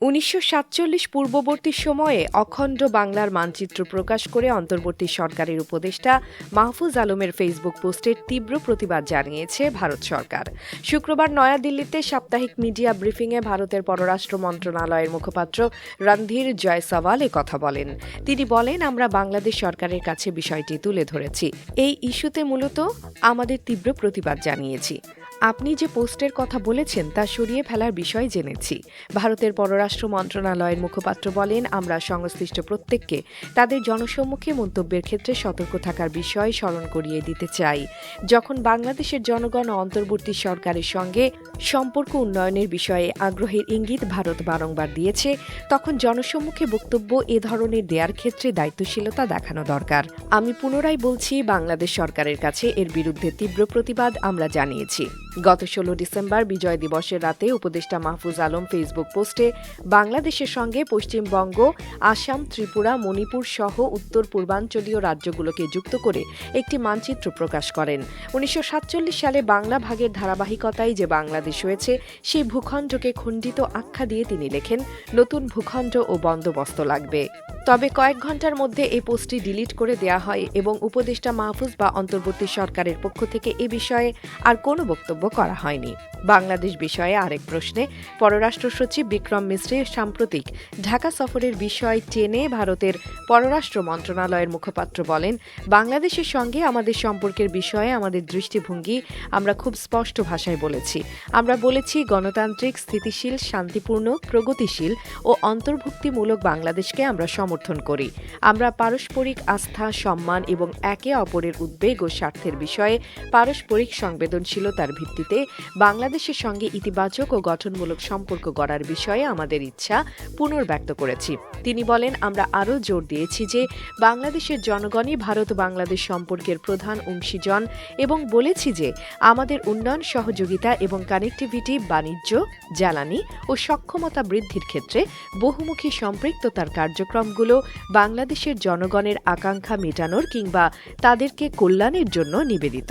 উনিশশো সাতচল্লিশ পূর্ববর্তী সময়ে অখণ্ড বাংলার মানচিত্র প্রকাশ করে অন্তর্বর্তী সরকারের উপদেষ্টা মাহফুজ আলমের ফেসবুক পোস্টের তীব্র প্রতিবাদ জানিয়েছে ভারত সরকার। শুক্রবার নয়াদিল্লিতে সাপ্তাহিক মিডিয়া ব্রিফিংয়ে ভারতের পররাষ্ট্র মন্ত্রণালয়ের মুখপাত্র রণধীর জয়সওয়াল কথা বলেন। তিনি বলেন, আমরা বাংলাদেশ সরকারের কাছে বিষয়টি তুলে ধরেছি। এই ইস্যুতে মূলত আমাদের তীব্র প্রতিবাদ জানিয়েছি। আপনি যে পোস্টের কথা বলেছেন তা সরিয়ে ফেলার বিষয় জেনেছি। ভারতের পররাষ্ট্র মন্ত্রণালয়ের মুখপাত্র বলেন, আমরা সংশ্লিষ্ট প্রত্যেককে তাদের জনসম্মুখে মন্তব্যের ক্ষেত্রে সতর্ক থাকার বিষয় স্মরণ করিয়ে দিতে চাই। যখন বাংলাদেশের জনগণ অন্তর্বর্তী সরকারের সঙ্গে সম্পর্ক উন্নয়নের বিষয়ে আগ্রহের ইঙ্গিত ভারত বারংবার দিয়েছে, তখন জনসম্মুখে বক্তব্য এ ধরনের দেয়ার ক্ষেত্রে দায়িত্বশীলতা দেখানো দরকার। আমি পুনরায় বলছি, বাংলাদেশ সরকারের কাছে এর বিরুদ্ধে তীব্র প্রতিবাদ আমরা জানিয়েছি। গত ষোলো ডিসেম্বর বিজয় দিবসের রাতে উপদেষ্টা মাহফুজ আলম ফেসবুক পোস্টে বাংলাদেশের সঙ্গে পশ্চিমবঙ্গ, আসাম, ত্রিপুরা, মণিপুর সহ উত্তর পূর্বাঞ্চলীয় রাজ্যগুলোকে যুক্ত করে একটি মানচিত্র প্রকাশ করেন। উনিশশো সাতচল্লিশ সালে বাংলা ভাগের ধারাবাহিকতায় যে বাংলাদেশ হয়েছে, সেই ভূখণ্ডকে খণ্ডিত আখ্যা দিয়ে তিনি লেখেন, নতুন ভূখণ্ড ও বন্দোবস্ত লাগবে। তবে কয়েক ঘণ্টার মধ্যে এই পোস্টটি ডিলিট করে দেয়া হয় এবং উপদেষ্টা মাহফুজ বা অন্তর্বর্তী সরকারের পক্ষ থেকে এ বিষয়ে আর কোনো বক্তব্য করা হয়নি। বাংলাদেশ বিষয়ে আরেক প্রশ্নে, পররাষ্ট্র সচিব বিক্রম মিশ্রে সাম্প্রতিক ঢাকা সফরের বিষয় টেনে ভারতের পররাষ্ট্র মন্ত্রণালয়ের মুখপাত্র বলেন, বাংলাদেশের সঙ্গে আমাদের সম্পর্কের বিষয়ে আমাদের দৃষ্টিভঙ্গি আমরা খুব স্পষ্ট ভাষায় বলেছি। আমরা বলেছি গণতান্ত্রিক, স্থিতিশীল, শান্তিপূর্ণ, প্রগতিশীল ও অন্তর্ভুক্তিমূলক বাংলাদেশকে আমরা সমর্থন করি। আমরা পারস্পরিক আস্থা, সম্মান এবং একে অপরের উদ্বেগ ও স্বার্থের বিষয়ে পারস্পরিক সংবেদনশীলতার ভিত্তিতে বাংলাদেশের সঙ্গে ইতিবাচক ও গঠনমূলক সম্পর্ক গড়ার বিষয়ে আমাদের ইচ্ছা পুনর্ব্যক্ত করেছি। তিনি বলেন, আমরা আরও জোর দিয়েছি যে বাংলাদেশের জনগণই ভারত বাংলাদেশ সম্পর্কের প্রধান অংশীজন এবং বলেছি যে আমাদের উন্নয়ন, সহযোগিতা এবং কানেক্টিভিটি, বাণিজ্য, জ্বালানি ও সক্ষমতা বৃদ্ধির ক্ষেত্রে বহুমুখী সম্পৃক্ততার কার্যক্রমগুলো বাংলাদেশের জনগণের আকাঙ্ক্ষা মেটানোর কিংবা তাদেরকে কল্যাণের জন্য নিবেদিত।